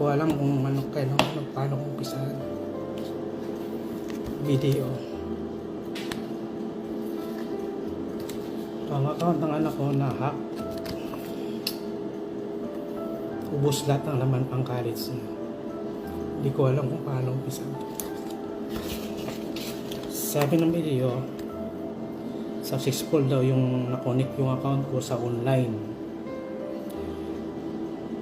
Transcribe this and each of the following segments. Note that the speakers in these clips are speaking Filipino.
ko alam kung ano kailangan paano kung umpisahan. Video. Ang account ng anak ko na hack. Ubus lahat ng laman pang college niya. Hindi ko alam kung paano umpisahan. Sabi ng video, successful daw yung nakonect yung account ko sa online.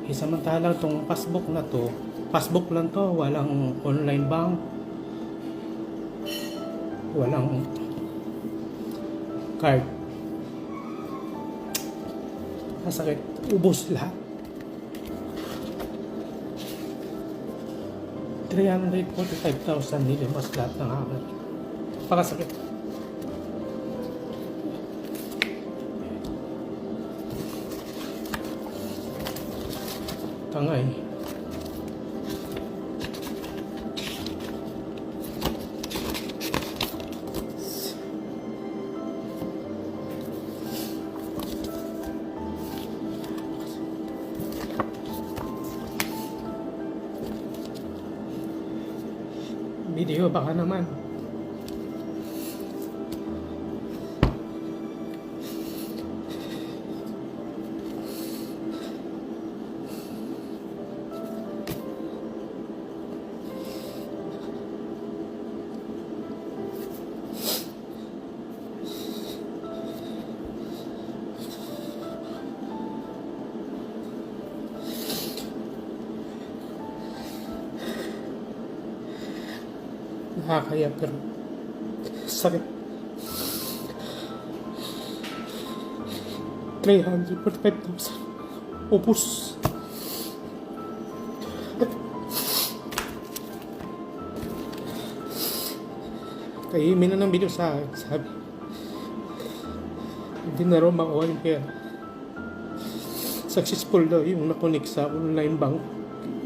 Eh, samantalang tong passbook na to, passbook lang to, walang online bank, walang card. Masakit, ubos lahat. 345,000 nilimas lahat ng akin. Pakasakit. Tangay. Video baka naman. Nakakaya pero sakit. 345,000. Upos. Kahimin na ng video sa akin. Sabi. Hindi na raw makuha yung pera. Successful daw yung nakonik sa online bank.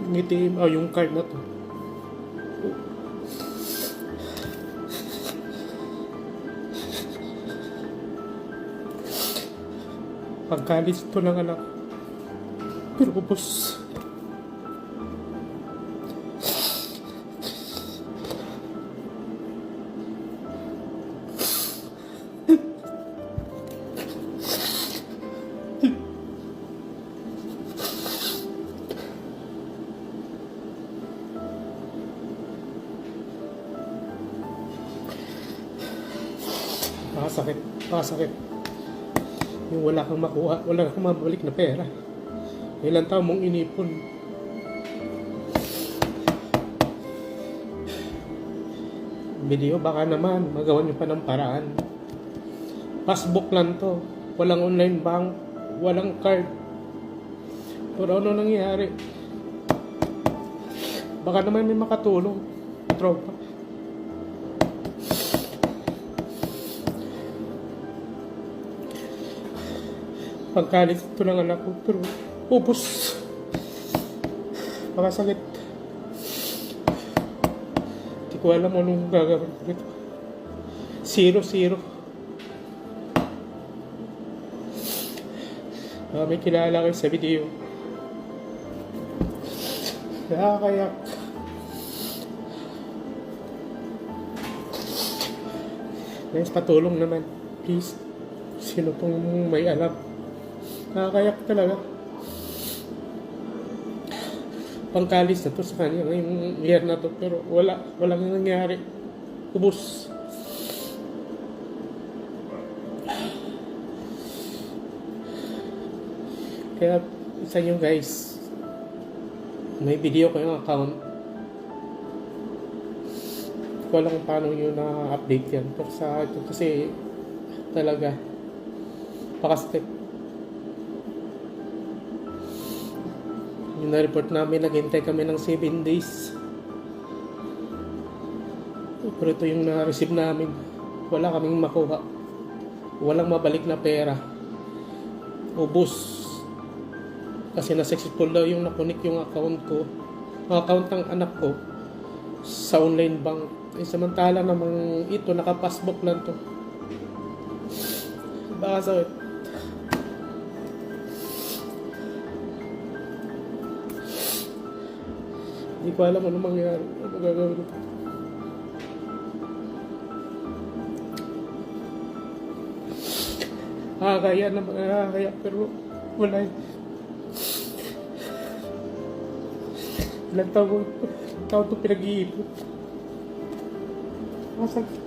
Yung ATM, o yung card na to. Pagkalis to ng anak. Pero ubos. Pakasakit. Pakasakit yung wala kang makuha, wala kang mabalik na pera. Ilang taon mong inipon. Video, baka naman, magawa niyo pa ng paraan. Passbook lang to. Walang online bank, walang card. Pero ano nangyari? Baka naman may makatulong. Tropa. Pagkalit ito ng anak ko pero ubos makasakit hindi ko alam anong gagawin ko rito zero zero Ah, may kilala kayo sa video nakakayak Guys, patulong naman. Please. Sino pong may alam? Nakakayak talaga. Pangkalis na to sa kanya ngayong year na to pero wala, walang nangyari. Ubus. Kaya sa inyo guys, may video ko yung account. Ko alam kung paano nyo na-update yan. Pero sa ito kasi talaga pakastep Yung na-report namin, naghintay kami ng 7 days. Pero ito yung na-receive namin. Wala kaming makuha. Walang mabalik na pera. Ubus. Kasi na-successful daw yung nakunik yung account ko. Ang account ng anak ko sa online bank. Eh, samantala namang ito, naka-passbook lang to. Baka sa Hindi ko alam ano mangyayari. Ano gagawin ko. Nakakaya na nakakaya pero wala eh. Ilang taon ko, taon ito pinag-iipon. Masakit.